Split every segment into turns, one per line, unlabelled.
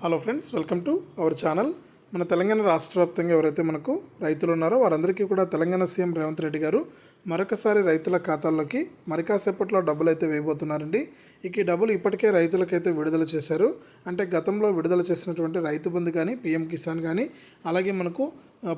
Hello friends welcome to our channel మన తెలంగాణ రాష్ట్ర వ్యాప్తంగా ఎవరైతే మనకు రైతులు ఉన్నారో వారందరికీ కూడా తెలంగాణ సీఎం రేవంత్ రెడ్డి గారు మరొకసారి రైతుల ఖాతాల్లోకి మరి కాసేపట్లో డబ్బులు అయితే వేయబోతున్నారండి. ఇక ఈ డబ్బులు ఇప్పటికే రైతులకైతే విడుదల చేశారు. అంటే గతంలో విడుదల చేసినటువంటి రైతు బంధు కానీ పిఎం కిసాన్ కానీ అలాగే మనకు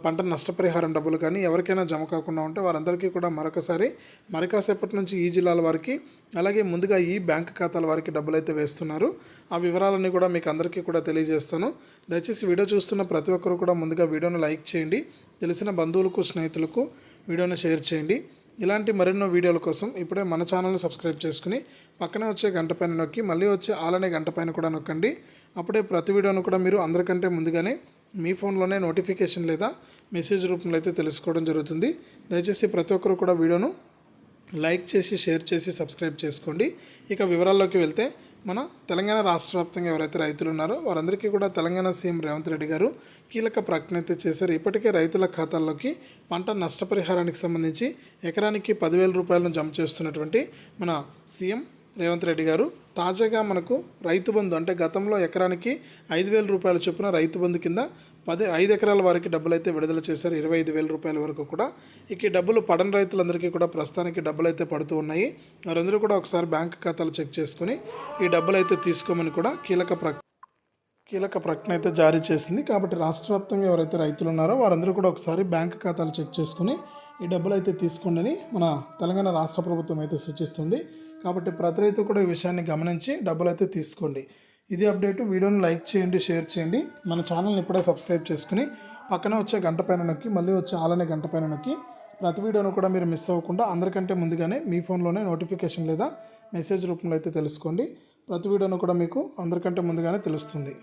పంట నష్టపరిహారం డబ్బులు కానీ ఎవరికైనా జమ కాకుండా ఉంటే వారందరికీ కూడా మరొకసారి మరికాసేపటి నుంచి ఈ జిల్లాల వారికి అలాగే ముందుగా ఈ బ్యాంక్ ఖాతాల వారికి డబ్బులు అయితే వేస్తున్నారు. ఆ వివరాలన్నీ కూడా మీకు అందరికీ కూడా తెలియజేస్తాను. దయచేసి వీడియో చూస్తున్న ప్రతి ఒక్కరు కూడా ముందుగా వీడియోను లైక్ చేయండి. తెలిసిన బంధువులకు స్నేహితులకు వీడియోను షేర్ చేయండి. ఇలాంటి మరెన్నో వీడియోల కోసం ఇప్పుడే మన ఛానల్ని సబ్స్క్రైబ్ చేసుకుని పక్కనే వచ్చే గంట పైన నొక్కి మళ్ళీ వచ్చే ఆలనే గంట పైన కూడా నొక్కండి. అప్పుడే ప్రతి వీడియోను కూడా మీరు అందరికంటే ముందుగానే మీ ఫోన్లోనే నోటిఫికేషన్ లేదా మెసేజ్ రూపంలో అయితే తెలుసుకోవడం జరుగుతుంది. దయచేసి ప్రతి ఒక్కరు కూడా వీడియోను లైక్ చేసి షేర్ చేసి సబ్స్క్రైబ్ చేసుకోండి. ఇక వివరాల్లోకి వెళ్తే మన తెలంగాణ రాష్ట్ర వ్యాప్తంగా ఎవరైతే రైతులు ఉన్నారో వారందరికీ కూడా తెలంగాణ సీఎం రేవంత్ రెడ్డి గారు కీలక ప్రకటన అయితే చేశారు. ఇప్పటికే రైతుల ఖాతాల్లోకి పంట నష్టపరిహారానికి సంబంధించి ఎకరానికి పదివేల రూపాయలను జమ చేస్తున్నటువంటి మన సీఎం రేవంత్ రెడ్డి గారు. తాజాగా మనకు రైతు బంధు అంటే గతంలో ఎకరానికి ఐదు వేల రూపాయల చొప్పున రైతు బంధు కింద పది ఐదు ఎకరాల వారికి డబ్బులు అయితే విడుదల చేశారు. ఇరవై ఐదు వేల రూపాయల వరకు కూడా. ఇక ఈ డబ్బులు పడని రైతులందరికీ కూడా ప్రస్తుతానికి డబ్బులు అయితే పడుతూ ఉన్నాయి. వారందరూ కూడా ఒకసారి బ్యాంక్ ఖాతాలు చెక్ చేసుకుని ఈ డబ్బులు అయితే తీసుకోమని కూడా కీలక ప్ర కీలక ప్రకటన అయితే జారీ చేసింది. కాబట్టి రాష్ట్ర వ్యాప్తంగా ఎవరైతే రైతులు ఉన్నారో వారందరూ కూడా ఒకసారి బ్యాంక్ ఖాతాలు చెక్ చేసుకుని ఈ డబ్బులు అయితే తీసుకోండి అని మన తెలంగాణ రాష్ట్ర ప్రభుత్వం అయితే సూచిస్తుంది. కాబట్టి ప్రతి రైతు కూడా ఈ విషయాన్ని గమనించి డబ్బులు అయితే తీసుకోండి. ఇది అప్డేట్. వీడియోని లైక్ చేయండి షేర్ చేయండి. మన ఛానల్ని ఇప్పుడే సబ్స్క్రైబ్ చేసుకుని పక్కనే వచ్చే గంట పైన నొక్కి మళ్ళీ వచ్చే ఆలనే గంట పైన నొక్కి ప్రతి వీడియోను కూడా మీరు మిస్ అవ్వకుండా అందరికంటే ముందుగానే మీ ఫోన్లోనే నోటిఫికేషన్ లేదా మెసేజ్ రూపంలో అయితే తెలుసుకోండి. ప్రతి వీడియోను కూడా మీకు అందరికంటే ముందుగానే తెలుస్తుంది.